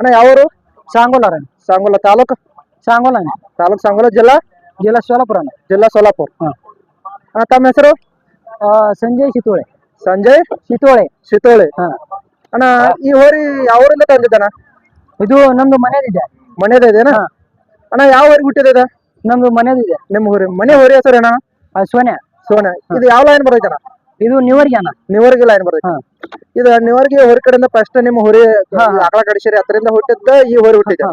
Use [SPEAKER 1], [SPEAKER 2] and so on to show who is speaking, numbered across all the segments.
[SPEAKER 1] ಅಣ್ಣ ಯಾವರು?
[SPEAKER 2] ಸಾಂಗೋಲ ಅಣ್ಣ
[SPEAKER 1] ಸಾಂಗೋಲ ತಾಲೂಕು?
[SPEAKER 2] ಸಾಂಗೋಲ ಅಣ್ಣ.
[SPEAKER 1] ತಾಲೂಕು ಸಾಂಗೋಲ ಜಿಲ್ಲಾ?
[SPEAKER 2] ಜಿಲ್ಲಾ ಸೋಲಾಪುರ ಅಣ್ಣ.
[SPEAKER 1] ಜಿಲ್ಲಾ ಸೋಲಾಪುರ.
[SPEAKER 2] ಹಾಂ.
[SPEAKER 1] ಅಣ್ಣ ತಮ್ಮ ಹೆಸರು?
[SPEAKER 2] ಸಂಜಯ್ ಸಿತೋಳೆ
[SPEAKER 1] ಸಂಜಯ್
[SPEAKER 2] ಸಿತೋಳೆ
[SPEAKER 1] ಶಿತೋಳಿ.
[SPEAKER 2] ಹಾಂ.
[SPEAKER 1] ಅಣ್ಣ ಈ ಹೋರಿ ಯಾವೂರಿಂದ ತಂದಿದ್ದಾನ
[SPEAKER 2] ಇದು ನಮ್ದು ಮನೇದಿದೆ
[SPEAKER 1] ಮನೇದ ಇದೇನಾ. ಅಣ್ಣ ಯಾವ ಹೋರಿ ಹುಟ್ಟಿದೆ?
[SPEAKER 2] ನಮ್ದು ಮನೇದಿದೆ
[SPEAKER 1] ನಿಮ್ಮ ಊರಿ ಮನೆ ಹೋರಿ ಹೆಸರು ಅಣ್ಣ
[SPEAKER 2] ಆ, ಸೋನ್ಯಾ.
[SPEAKER 1] ಸೋನೆ ಇದು ಯಾವ ಲೈನ್ ಬರ್ತೈತಣ್ಣ
[SPEAKER 2] ಇದು ನೀವರಿಗೆ ಅಣ್ಣ.
[SPEAKER 1] ನಿವರ್ಗಿ ಲೈನ್ ಬರ್ತೈತೆ.
[SPEAKER 2] ಹಾ.
[SPEAKER 1] ಇದು ನಿವರ್ಗಿ ಹೊರ ಕಡೆಯಿಂದ ಫಸ್ಟ್ ನಿಮ್ಮ ಹೊರಿ ಆಕಳ ಕಡಿಸಿರಿ ಅದರಿಂದ ಹುಟ್ಟಿದ್ದ ಈ ಹೊರಿ
[SPEAKER 2] ಹುಟ್ಟಿದ್ದ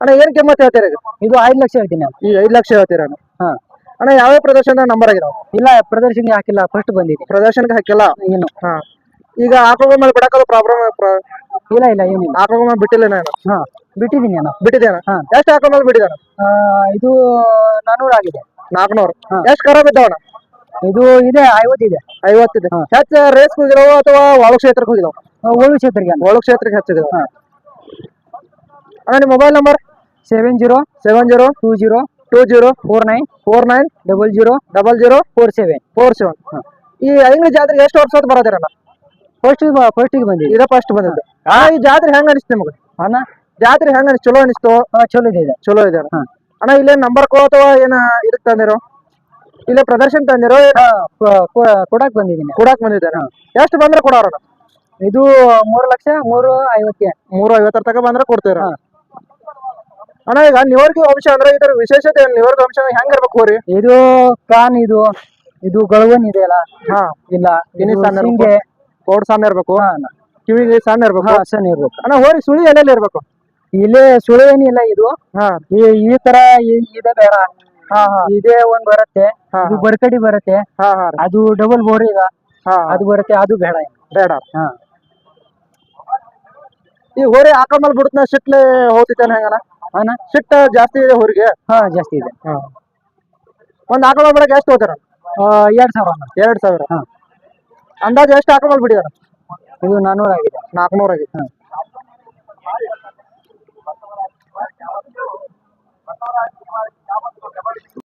[SPEAKER 1] ಅಣ್ಣ ಏನ್ ಕಿಮ್ಮತ್ ಹೇಳ್ತೀರ
[SPEAKER 2] ಇದು? ಐದು ಲಕ್ಷ ಹೇಳ್ತೀನಿ
[SPEAKER 1] ಈ ಐದ್ ಲಕ್ಷ ಹೇಳ್ತೀರ ಅಣ್ಣ?
[SPEAKER 2] ಹಾ.
[SPEAKER 1] ಅಣ್ಣ ಯಾವ ಪ್ರದರ್ಶನ ನಂಬರ್ ಆಗಿದಾವ?
[SPEAKER 2] ಇಲ್ಲ ಪ್ರದರ್ಶನ ಹಾಕಿಲ್ಲ ಫಸ್ಟ್ ಬಂದಿದೆ.
[SPEAKER 1] ಪ್ರದರ್ಶನಕ್ಕೆ ಹಾಕಿಲ್ಲ?
[SPEAKER 2] ಏನು
[SPEAKER 1] ಹಾ. ಈಗ ಆಕಳ ಮೇಲೆ ಬಿಡಕದು ಪ್ರಾಬ್ಲಮ್
[SPEAKER 2] ಇಲ್ಲ ಇಲ್ಲ ಏನಿಲ್ಲ.
[SPEAKER 1] ಆಕಳ ಮೇಲೆ ಬಿಟ್ಟಿಲ್ಲ ನಾನು
[SPEAKER 2] ಹಾ ಬಿಟ್ಟಿದ್ದೀನಿ ಅಣ್ಣ.
[SPEAKER 1] ಬಿಟ್ಟಿದ್ದೇನ
[SPEAKER 2] ಹಾ.
[SPEAKER 1] ಎಷ್ಟು ಆಕಳ ಮೇಲೆ ಬಿಟ್ಟಿದ್ದಾನ
[SPEAKER 2] ಇದು ನಾನೂರು ಆಗಿದೆ.
[SPEAKER 1] ನಾಲ್ಕುನೂರು. ಎಷ್ಟು ಖರಾಬ್ ಇದ್ದಾವಣ್ಣ
[SPEAKER 2] ಇದು ಇದೆ ಐವತ್ತಿದೆ
[SPEAKER 1] ಐವತ್ತಿದೆ
[SPEAKER 2] ಇದೆ.
[SPEAKER 1] ಹೆಚ್ಚು ರೇಸ್ ಹೋಗಿದಾವ ಅಥವಾ ಒಳ ಕ್ಷೇತ್ರಕ್ಕೆ ಹೋಗಿದಾವ?
[SPEAKER 2] ಒಳಗ್ ಕ್ಷೇತ್ರಕ್ಕೆ ಒಳಗ್
[SPEAKER 1] ಒಳ ಕ್ಷೇತ್ರಕ್ಕೆ ಹೆಚ್ಚಿದಾವ ಅಣ್ಣ ನಿಮ್ಮ mobile number
[SPEAKER 2] seven zero
[SPEAKER 1] seven zero
[SPEAKER 2] two zero
[SPEAKER 1] two zero
[SPEAKER 2] four nine
[SPEAKER 1] four nine
[SPEAKER 2] double zero
[SPEAKER 1] double zero
[SPEAKER 2] four seven
[SPEAKER 1] four seven ಈ ಐನೂರು ಜಾತ್ರೆಗೆ ಎಷ್ಟು ವರ್ಷ ಹೊತ್ತು ಬರೋದಿರಣ್ಣ
[SPEAKER 2] ಫಸ್ಟ್ ಫಸ್ಟಿಗೆ ಬಂದಿದೆ.
[SPEAKER 1] ಇದೇ ಫಸ್ಟ್ ಬಂದಿದ್ದು. ಆ ಈ ಜಾತ್ರೆ ಹೆಂಗ ಅನಿಸ್ತು ನಿಮಗೆ?
[SPEAKER 2] ಅಣ್ಣ.
[SPEAKER 1] ಜಾತ್ರೆ ಹೆಂಗ ಅನಿಸ್ತು? ಚಲೋ ಅನಿಸ್ತು
[SPEAKER 2] ಚಲೋ ಇದೆ
[SPEAKER 1] ಚಲೋ ಇದೆ ಅಣ್ಣ. ಇಲ್ಲೇ ನಂಬರ್ ಕೋ ಅಥವಾ ಏನ ಇರುತ್ತೆ ತಂದಿರೋ ಇಲ್ಲೇ ಪ್ರದರ್ಶನ ತಂದಿರೋ
[SPEAKER 2] ಕೊಡಕ್ ಬಂದಿದ್ದೀನಿ.
[SPEAKER 1] ಕೊಡಕ್ ಬಂದಿದ್ದಾನ ಎಷ್ಟು ಬಂದ್ರೆ ಕೊಡೋರ
[SPEAKER 2] ಇದು ಮೂರು ಲಕ್ಷ ಮೂರು ಐವತ್ತೆ
[SPEAKER 1] ಮೂರು ಐವತ್ತರ ತನಕ ಬಂದ್ರೆ ಕೊಡ್ತೀರ. ಅಣ್ಣ ಈಗ ನಿವರ್ಗ ವಂಶ ಅಂದ್ರೆ ಇದರ ವಿಶೇಷತೆ ನಿವರ್ಗ ನಿವರ್ಗಿ ವಂಶ ಹೆಂಗ್ ಇರ್ಬೇಕು ಹೋರಿ
[SPEAKER 2] ಇದು ಕಾನ್ ಇದು ಇದು ಗಳವನ್ ಇದೆ ಅಲ್ಲ?
[SPEAKER 1] ಹಾ.
[SPEAKER 2] ಇಲ್ಲ
[SPEAKER 1] ಸಣ್ಣ ಕೋಡ್ ಸಣ್ಣ ಇರ್ಬೇಕು? ಕಿವಿಗೆ ಸಣ್ಣ ಇರ್ಬೇಕು?
[SPEAKER 2] ಸಣ್ಣ ಇರ್ಬೇಕು.
[SPEAKER 1] ಅಣ್ಣ ಹೋರಿ ಸುಳಿ ಎಲ್ಲೆಲ್ಲಿ ಇರ್ಬೇಕು?
[SPEAKER 2] ಇಲ್ಲೇ ಸುಳಿ ಏನಿಲ್ಲ ಇದು.
[SPEAKER 1] ಹಾ.
[SPEAKER 2] ಈ ತರ ಇದೆ ಬೇಡ. ಇದೇ ಒಂದ್ ಬರುತ್ತೆ ಇದು ಬರ್ಕಡಿ ಬರುತ್ತೆ ಅದು ಡಬಲ್ ಬೋರ್ ಈಗ
[SPEAKER 1] ಹಾ
[SPEAKER 2] ಅದು ಬರುತ್ತೆ ಅದು ಬೇಡ
[SPEAKER 1] ಬೇಡ.
[SPEAKER 2] ಹಾ.
[SPEAKER 1] ಈ ಹೋರಿ ಹಾಕೊಂಬಲ್ ಬಿಡುತ್ತ ಸಿಟ್ಲೆ ಹೋಗ್ತಿತ್ತೇನ ಹೆಂಗನ?
[SPEAKER 2] ಹಾ
[SPEAKER 1] ಸಿಟ್ಟ ಜಾಸ್ತಿ ಇದೆ ಹೋರಿಗೆ?
[SPEAKER 2] ಹಾ ಜಾಸ್ತಿ ಇದೆ.
[SPEAKER 1] ಒಂದ್ ಆಕಳ ಬಿಡಕ್ ಬಿಡಕ್ಕೆ ಎಷ್ಟು ಹೋಗ್ತಾರ?
[SPEAKER 2] ಎರಡ್ ಸಾವಿರ
[SPEAKER 1] ಎರಡ್ ಸಾವಿರ.
[SPEAKER 2] ಹಾ.
[SPEAKER 1] ಅಂದಾಜು ಎಷ್ಟು ಹಾಕೊಂಬಲ್ ಬಿಡಿದಾರ
[SPEAKER 2] ಇದು ನಾನೂರ ಆಗಿದೆ
[SPEAKER 1] ನಾಲ್ಕುನೂರ ಆಗಿದೆ
[SPEAKER 2] ಹಾ.